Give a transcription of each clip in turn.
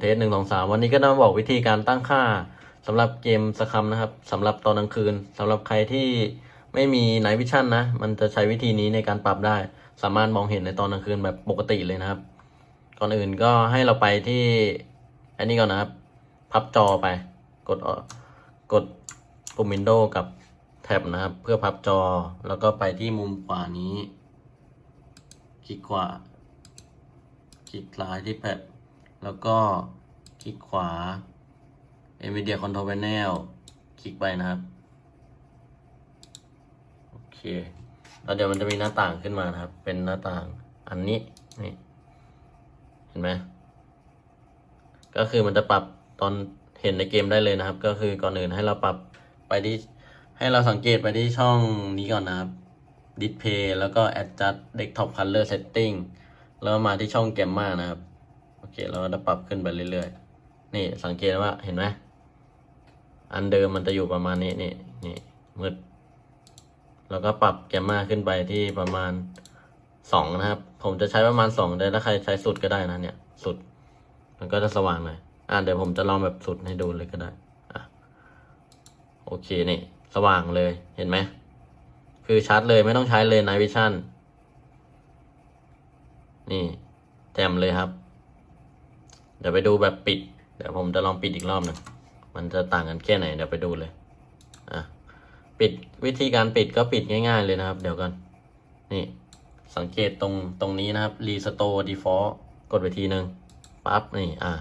เทสหนึ่งสองสามวันนี้ก็จะมาบอกวิธีการตั้งค่าสำหรับเกมสคัมนะครับสำหรับตอนกลางคืนสำหรับใครที่ไม่มีไน t ์วิชั่นนะ มันจะใช้วิธีนี้ในการปรับได้ สามารถมองเห็นในตอนกลางคืนแบบปกติเลยนะครับ ก่อนอื่นก็ให้เราไปที่อันนี้ก่อนนะครับ พับจอไป กดออกกดปุ่ม Windows กับแท็บนะครับ เพื่อพับจอแล้วก็ไปที่มุมขวานี้ คลิกขวาคลิกซ้ายที่แท็บ แล้วก็คลิกขวา NVIDIA Control Panel คลิกไปนะครับ โอเค แล้วเดี๋ยวมันจะมีหน้าต่างขึ้นมานะครับ เป็นหน้าต่างอันนี้นี่ เห็นไหม ก็คือมันจะปรับตอนเห็นในเกมได้เลยนะครับ ก็คือก่อนอื่นให้เราปรับไปที่ให้เราสังเกตไปที่ช่องนี้ก่อนนะครับ Display แล้วก็ Adjust Desktop Color Setting แล้วมาที่ช่อง Gamma นะครับ อเคเราก็จะปรับขึ้นไปเรื่อยๆ นี่สังเกตว่าเห็นไหมอันเดิมมันจะอยู่ประมาณนี้นี่นี่มืดแล้วก็ปรับแกมมาขึ้นไปที่ประมาณสองนะครับ ผมจะใช้ประมาณสองแต่ถ้าใครใช้สุดก็ได้นะเนี่ยสุด มันก็จะสว่างหน่อยอ่าเดี๋ยวผมจะลองแบบสุดให้ดูเลยก็ได้อะโอเคนี่ สว่างเลยเห็นไหมคือชัดเลยไม่ต้องใช้เลย Night Vision นี่แจ่มเลยครับ เดี๋ยวไปดูแบบปิด เดี๋ยวผมจะลองปิดอีกรอบหนึ่งมันจะต่างกันแค่ไหนเดี๋ยวไปดูเลยอะปิดวิธีการปิดก็ปิดง่าย ๆ เลยนะครับ เดี๋ยวกันนี่สังเกตตรงตรงนี้นะครับ Restore Default กดไปทีหนึ่งปั๊บนี่อะ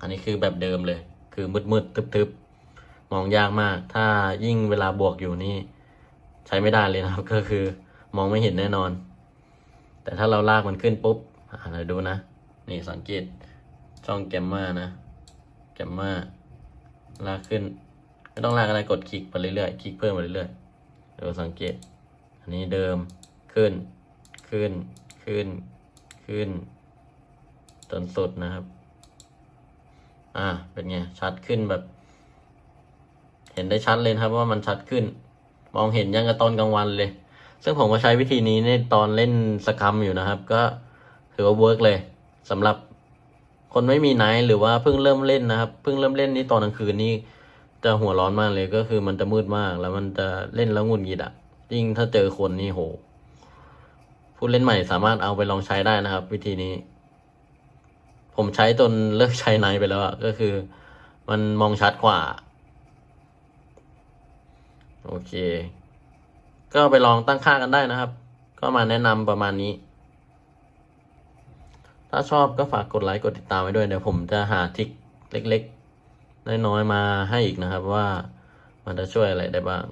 อันนี้คือแบบเดิมเลย คือมืดๆทึบๆ มองยากมาก ถ้ายิ่งเวลาบวกอยู่นี่ ใช้ไม่ได้เลยนะครับ ก็คือมองไม่เห็นแน่นอน แต่ถ้าเราลากมันขึ้นปุ๊บอ่าเราดูนะ นี่สังเกต ช่องแกมมานะ แกมมาลากขึ้น ไม่ต้องลากอะไรกดคลิกไปเรื่อยๆ คลิกเพิ่มไปเรื่อยๆเดี๋ยวสังเกต อันนี้เดิมขึ้น ขึ้น ขึ้น ขึ้น จนสุดนะครับ อ่า เป็นไง ชัดขึ้นแบบ เห็นได้ชัดเลยครับว่ามันชัดขึ้น มองเห็นยังกับตอนกลางวันเลย ซึ่งผมก็ใช้วิธีนี้ในตอนเล่นสคัมอยู่นะครับ ก็ถือว่าเวิร์กเลยสำหรับ คนไม่มีไนท์หรือว่าเพิ่งเริ่มเล่นนะครับเพิ่งเริ่มเล่นนี่ตอนกลางคืนนี่จะหัวร้อนมากเลยก็คือมันจะมืดมาก แล้วมันจะเล่นแล้วงุดหงิดอะยิ่งถ้าเจอคนนี่โหผู้เล่นใหม่สามารถเอาไปลองใช้ได้นะครับ วิธีนี้ ผมใช้จนเลิกใช้ไนท์ไปแล้วอะก็คือ มันมองชัดกว่า โอเค ก็ไปลองตั้งค่ากันได้นะครับ ก็มาแนะนำประมาณนี้ ถ้าชอบก็ฝากกดไลค์กดติดตามไว้ด้วยเดี๋ยวผมจะหาทิกเล็กๆ น้อยๆมาให้อีกนะครับว่ามันจะช่วยอะไรได้บ้าง